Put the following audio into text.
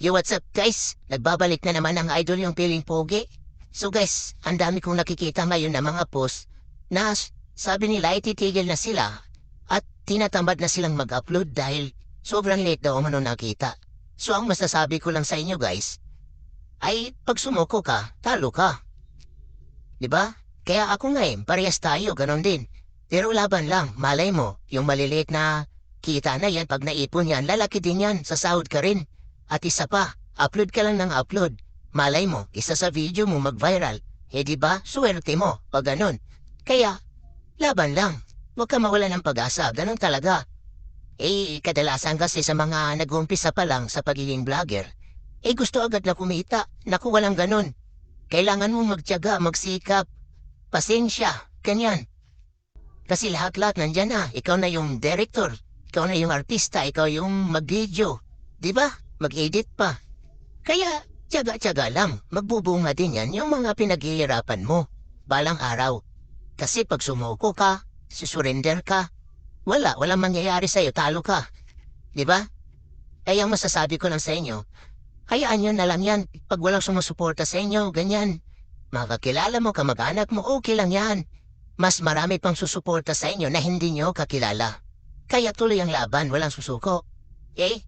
Yo, what's up guys? Nagbabalik na naman ang idol yung piling pogi. So guys, ang dami kong nakikita ngayon na mga post na sabi nila ititigil na sila at tinatamad na silang mag-upload dahil sobrang late daw umano nakita. So ang masasabi ko lang sa inyo guys, ay pag sumuko ka, talo ka. ba? Kaya ako nga eh, parehas tayo, ganon din. Pero laban lang, malay mo, yung maliliit na kita na yan, pag naipon yan, lalaki din yan, sasahod ka rin. At isa pa, upload ka lang ng upload. Malay mo, isa sa video mo mag-viral. Eh di ba, swerte mo, pag ganun. Kaya, laban lang. Huwag ka mawala ng pag-asa, ganun talaga. Eh, kadalasan kasi sa mga nag-umpisa pa lang sa pagiging vlogger, eh gusto agad na kumita. Naku, walang ganun. Kailangan mo magtiyaga, magsikap. Pasensya, ganyan. Kasi lahat-lahat nandyan na. Ikaw na yung director. Ikaw na yung artista. Ikaw yung mag-video. Ba? Mag-edit pa. Kaya, tiyaga-tiyaga lang. Magbubunga din yan yung mga pinaghihirapan mo. Balang araw. Kasi pag sumuko ka, susurrender ka, wala, walang mangyayari sa'yo, talo ka. Di ba? Kaya ang masasabi ko lang sa inyo, hayaan nyo na lang yan. Pag walang sumusuporta sa inyo, ganyan. Makakilala mo, kamag-anak mo, okay lang yan. Mas marami pang susuporta sa inyo na hindi nyo kakilala. Kaya tuloy ang laban, walang susuko. Eh,